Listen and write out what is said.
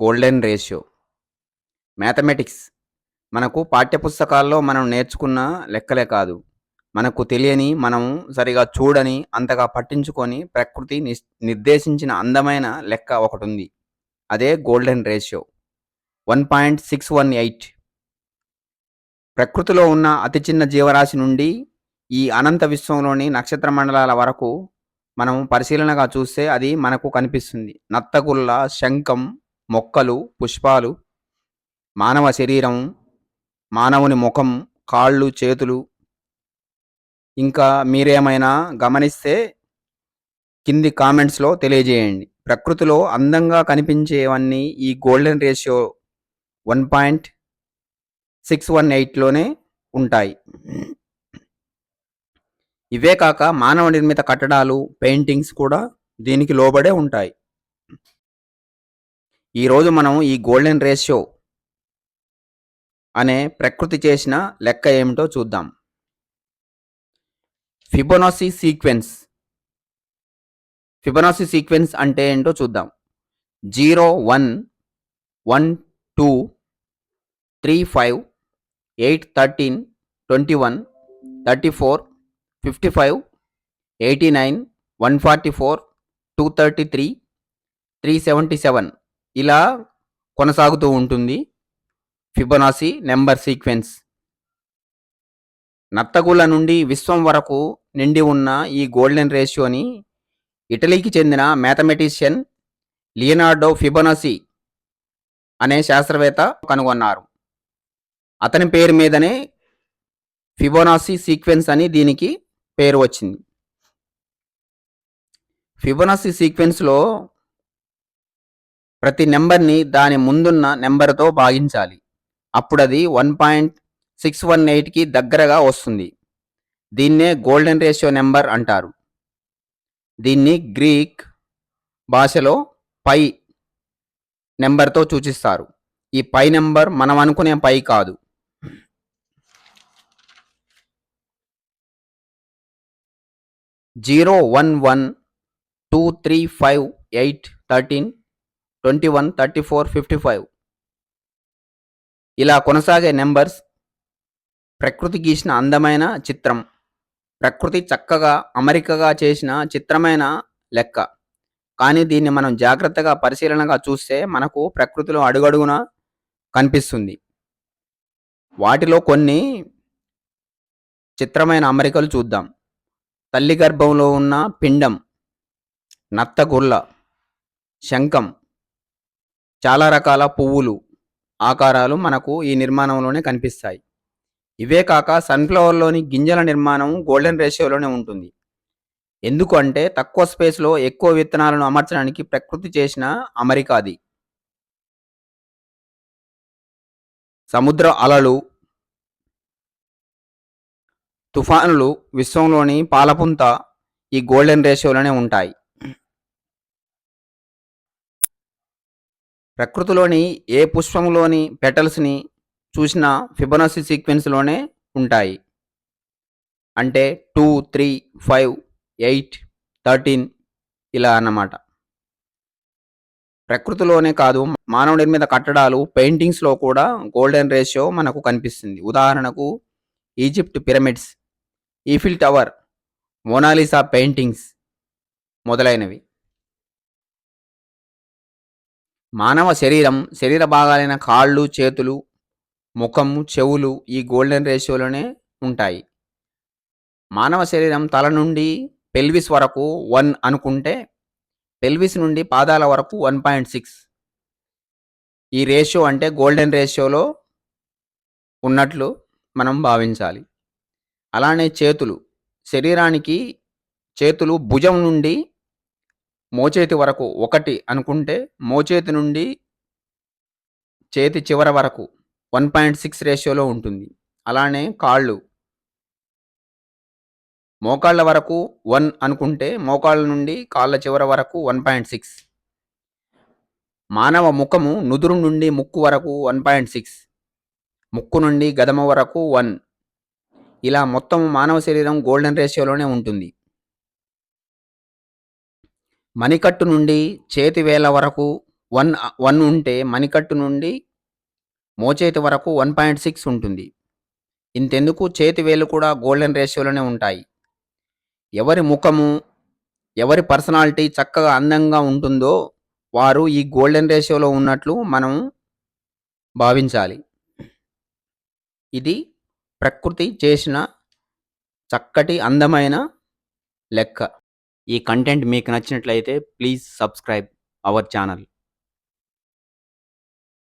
Golden ratio. Mathematics. మనకు పాఠ్యపుస్తకాల్లో మనం నేర్చుకున్న లెక్కలే కాదు. మనకు తెలియని మనం సరిగా చూడని అంతగా పట్టించుకొని ప్రకృతి ని నిర్దేశించిన అందమైన లెక్క ఒకటి ఉంది అదే golden ratio. One point six one eight. ప్రకృతిలో ఉన్న అతి చిన్న జీవరాశి నుండి ఈ అనంత విశ్వంలోని నక్షత్ర మండలాల వరకు మనం పరిశీలనగా చూస్తే అది మనకు కనిపిస్తుంది. నత్తగుల్ల శంఖం మొక్కలు పుష్పాలు మానవ శరీరం మానవుని ముఖం కాళ్ళు చేతులు. ఇంకా మీరేమైనా గమనిస్తే కింది కామెంట్స్లో తెలియజేయండి. ప్రకృతిలో అందంగా కనిపించేవన్నీ ఈ golden ratio one point six one ఎయిట్లోనే ఉంటాయి. ఇవే కాక మానవ నిర్మిత కట్టడాలు పెయింటింగ్స్ కూడా దీనికి లోబడే ఉంటాయి. ఈరోజు మనం ఈ గోల్డెన్ రేషియో అనే ప్రకృతి చేసిన లెక్క ఏమిటో చూద్దాం. ఫిబొనాసి సీక్వెన్స్. ఫిబొనాసి సీక్వెన్స్ అంటే ఏంటో చూద్దాం. Zero one one two three five eight thirteen twenty one thirty four fifty five eighty nine one forty four two thirty three three seventy seven. ఇలా కొనసాగుతూ ఉంటుంది ఫిబొనాసి నెంబర్ సీక్వెన్స్. నత్తగుల నుండి విశ్వం వరకు నిండి ఉన్న ఈ గోల్డెన్ రేషియోని ఇటలీకి చెందిన మ్యాథమెటిషియన్ లియనార్డో ఫిబొనాసి అనే శాస్త్రవేత్త కనుగొన్నారు. అతని పేరు మీదనే ఫిబొనాసి సీక్వెన్స్ అని దీనికి పేరు వచ్చింది. ఫిబొనాసి సీక్వెన్స్లో ప్రతి నెంబర్ని దాని ముందున్న నెంబర్తో భాగించాలి. అప్పుడు అది వన్ పాయింట్ సిక్స్ వన్ ఎయిట్కి దగ్గరగా వస్తుంది. దీన్నే గోల్డెన్ రేషియో నెంబర్ అంటారు. దీన్ని గ్రీక్ భాషలో పై నెంబర్తో సూచిస్తారు. ఈ పై నెంబర్ మనం అనుకునే పై కాదు. Zero one one two three five eight thirteen twenty one thirty four fifty five ఇలా కొనసాగే నెంబర్స్ ప్రకృతి గీసిన అందమైన చిత్రం. ప్రకృతి చక్కగా అమరికగా చేసిన చిత్రమైన లెక్క. కానీ దీన్ని మనం జాగ్రత్తగా పరిశీలనగా చూస్తే మనకు ప్రకృతిలో అడుగడుగున కనిపిస్తుంది. వాటిలో కొన్ని చిత్రమైన అమరికలు చూద్దాం. తల్లి గర్భంలో ఉన్న పిండం నత్తగుల్ల శంఖం చాలా రకాల పువ్వులు ఆకారాలు మనకు ఈ నిర్మాణంలోనే కనిపిస్తాయి. ఇవే కాక సన్ఫ్లవర్లోని గింజల నిర్మాణం గోల్డెన్ రేషియోలోనే ఉంటుంది. ఎందుకు అంటే తక్కువ స్పేస్లో ఎక్కువ విత్తనాలను అమర్చడానికి ప్రకృతి చేసిన అమరిక అది. సముద్ర అలలు తుఫానులు విశ్వంలోని పాలపుంత ఈ గోల్డెన్ రేషియోలోనే ఉంటాయి. ప్రకృతిలోని ఏ పుష్పంలోని పెటల్స్ని చూసినా ఫిబొనాసి సీక్వెన్స్లోనే ఉంటాయి. అంటే two three five eight thirteen ఇలా అన్నమాట. ప్రకృతిలోనే కాదు మానవ నిర్మిత కట్టడాలు పెయింటింగ్స్లో కూడా గోల్డెన్ రేషియో మనకు కనిపిస్తుంది. ఉదాహరణకు Egypt pyramids Eiffel tower Mona Lisa paintings మొదలైనవి. మానవ శరీరం శరీర భాగాలైన కాళ్ళు చేతులు ముఖము చెవులు ఈ గోల్డెన్ రేషియోలోనే ఉంటాయి. మానవ శరీరం తల నుండి పెల్విస్ వరకు వన్ అనుకుంటే పెల్విస్ నుండి పాదాల వరకు వన్ పాయింట్ సిక్స్ ఈ రేషియో అంటే గోల్డెన్ రేషియోలో ఉన్నట్లు మనం భావించాలి. అలానే చేతులు శరీరానికి చేతులు భుజం నుండి మోచేతి వరకు ఒకటి అనుకుంటే మోచేతి నుండి చేతి చివర వరకు వన్ పాయింట్ సిక్స్ రేషియోలో ఉంటుంది. అలానే కాళ్ళు. మోకాళ్ళ వరకు వన్ అనుకుంటే మోకాళ్ళ నుండి కాళ్ళ చివర వరకు వన్ పాయింట్ సిక్స్. మానవ ముఖము నుదురు నుండి ముక్కు వరకు వన్ పాయింట్ సిక్స్. ముక్కు నుండి గదమ వరకు వన్. ఇలా మొత్తం మానవ శరీరం గోల్డెన్ రేషియోలోనే ఉంటుంది. మణికట్టు నుండి చేతి వేల వరకు వన్ వన్ ఉంటే మణికట్టు నుండి మోచేతి వరకు వన్ పాయింట్ సిక్స్ ఉంటుంది. ఇంతెందుకు చేతి వేలు కూడా గోల్డెన్ రేషియోలోనే ఉంటాయి. ఎవరి ముఖము ఎవరి పర్సనాలిటీ చక్కగా అందంగా ఉంటుందో వారు ఈ గోల్డెన్ రేషియోలో ఉన్నట్లు మనం భావించాలి. ఇది ప్రకృతి చేసిన చక్కటి అందమైన లెక్క. ఈ కంటెంట్ మీకు నచ్చినట్లయితే ప్లీజ్ సబ్స్క్రైబ్ అవర్ ఛానల్